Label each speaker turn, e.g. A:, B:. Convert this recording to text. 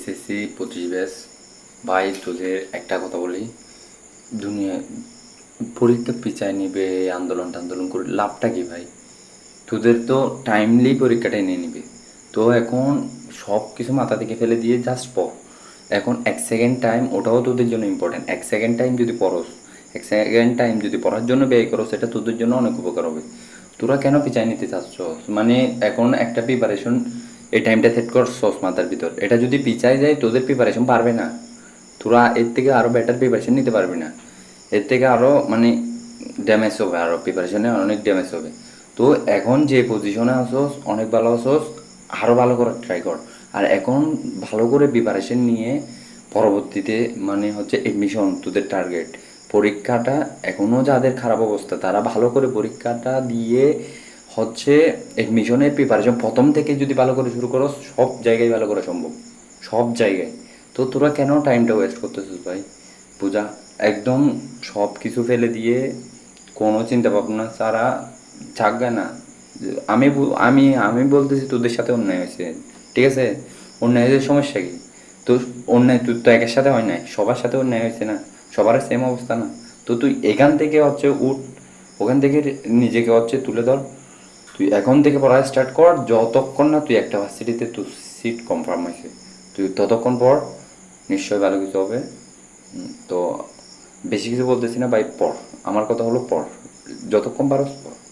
A: SSC পঁচিশ ব্যাস, ভাই তোদের একটা কথা বলি। দুনিয়া, পরীক্ষা পিছায় নিবে, আন্দোলন টান্দোলন করে, লাভটা কি ভাই? তোদের তো টাইমলি পরীক্ষাটা নিয়ে নিবে। তো এখন সব কিছু মাথা থেকে ফেলে দিয়ে জাস্ট পড়। এখন এক সেকেন্ড টাইম ওটাও তোদের জন্য ইম্পর্টেন্ট এক সেকেন্ড টাইম যদি পড়স, এক সেকেন্ড টাইম যদি পড়ার জন্য ব্যয় করো সেটা তোদের জন্য অনেক উপকার হবে। তোরা কেন পিছায় নিতে চাচ্ছ? মানে এখন একটা প্রিপারেশন এই টাইমটা সেট করছস মাথার ভিতর। এটা যদি পিছায় যায়, তোদের প্রিপারেশন পারবে না। তোরা এর থেকে আরও বেটার প্রিপারেশন নিতে পারবি না। এর থেকে আরও মানে ড্যামেজ হবে, আরও প্রিপারেশনে অনেক ড্যামেজ হবে। তো এখন যে পজিশনে আসোস অনেক ভালো আসোস আরও ভালো করে ট্রাই কর। আর এখন ভালো করে প্রিপারেশন নিয়ে পরবর্তীতে মানে হচ্ছে এডমিশন তোদের টার্গেট পরীক্ষাটা এখনও যাদের খারাপ অবস্থা, তারা ভালো করে পরীক্ষাটা দিয়ে হচ্ছে এডমিশনের প্রিপারেশন প্রথম থেকে যদি ভালো করে শুরু করো, সব জায়গায় ভালো করা সম্ভব। সব জায়গায়। তো তোরা কেন টাইমটা ওয়েস্ট করতেছিস ভাই? পূজা একদম সব কিছু ফেলে দিয়ে কোনো চিন্তা ভাবনা ছাড়া থাকবে না। আমি আমি আমি বলতেছি তোদের সাথে অন্যায় হয়েছে। ঠিক আছে? অন্যায় হয়েছে সমস্যা কি? তো অন্যায় তুই তো একের সাথে হয় নাই। সবার সাথে অন্যায় হয়েছে না। সবার সেম অবস্থা না। তো তুই এখান থেকে হচ্ছে উঠ। ওখান থেকে নিজেকে হচ্ছে তুলে ধর। তুই এখন থেকে পড়া স্টার্ট কর, যতক্ষণ না তুই একটা ভার্সিটিতে তুই সিট কনফার্ম হয়েছে। তুই ততক্ষণ পর নিশ্চয়ই ভালো কিছু হবে। তো বেশি কিছু বলতেছি না, ভাই, পড়। আমার কথা হলো পড়। যতক্ষণ পারো, পড়।